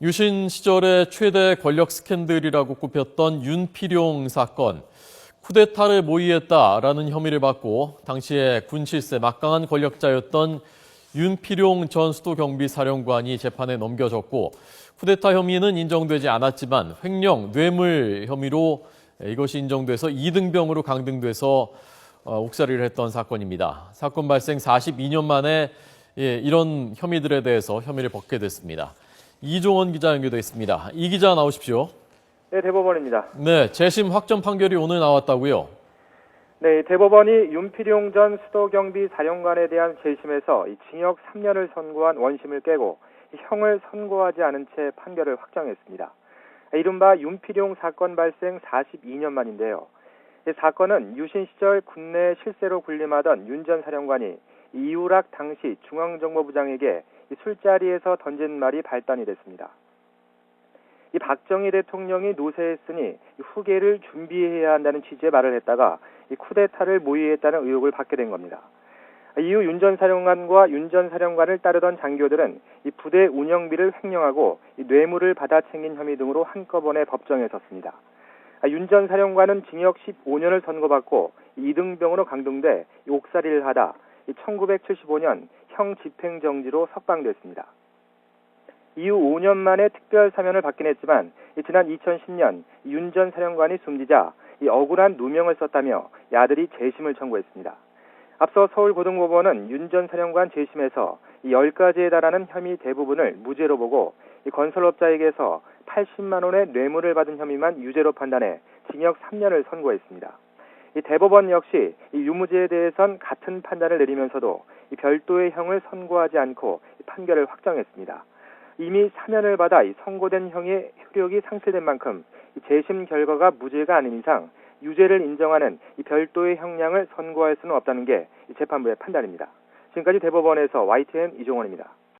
유신 시절의 최대 권력 스캔들이라고 꼽혔던 윤필용 사건. 쿠데타를 모의했다라는 혐의를 받고 당시에 군 실세 막강한 권력자였던 윤필용 전 수도경비사령관이 재판에 넘겨졌고 쿠데타 혐의는 인정되지 않았지만 횡령, 뇌물 혐의로 이것이 인정돼서 이등병으로 강등돼서 어, 옥살이를 했던 사건입니다. 사건 발생 42년 만에 예, 이런 혐의들에 대해서 혐의를 벗게 됐습니다. 이종원 기자 연결돼 있습니다. 이 기자 나오십시오. 네, 대법원입니다. 네, 재심 확정 판결이 오늘 나왔다고요. 네, 대법원이 윤필용 전 수도경비 사령관에 대한 재심에서 이 징역 3년을 선고한 원심을 깨고 이 형을 선고하지 않은 채 판결을 확정했습니다. 이른바 윤필용 사건 발생 42년 만인데요. 이 사건은 유신 시절 국내 실세로 군림하던 윤 전 사령관이 이우락 당시 중앙정보부장에게 이 술자리에서 던진 말이 발단이 됐습니다. 이 박정희 대통령이 노세했으니 이 후계를 준비해야 한다는 취지의 말을 했다가 이 쿠데타를 모의했다는 의혹을 받게 된 겁니다. 이후 윤 전 사령관과 윤 전 사령관을 따르던 장교들은 이 부대 운영비를 횡령하고 이 뇌물을 받아 챙긴 혐의 등으로 한꺼번에 법정에 섰습니다. 윤 전 사령관은 징역 15년을 선고받고 이등병으로 강등돼 이 옥살이를 하다 1975년 형 집행정지로 석방됐습니다. 이후 5년 만에 특별 사면을 받긴 했지만 지난 2010년 윤 전 사령관이 숨지자 이 억울한 누명을 썼다며 야들이 재심을 청구했습니다. 앞서 서울고등법원은 윤 전 사령관 재심에서 이 10가지에 달하는 혐의 대부분을 무죄로 보고 이 건설업자에게서 80만 원의 뇌물을 받은 혐의만 유죄로 판단해 징역 3년을 선고했습니다. 이 대법원 역시 이 유무죄에 대해선 같은 판단을 내리면서도 이 별도의 형을 선고하지 않고 이 판결을 확정했습니다. 이미 사면을 받아 이 선고된 형의 효력이 상실된 만큼 이 재심 결과가 무죄가 아닌 이상 유죄를 인정하는 이 별도의 형량을 선고할 수는 없다는 게 이 재판부의 판단입니다. 지금까지 대법원에서 YTN 이종원입니다.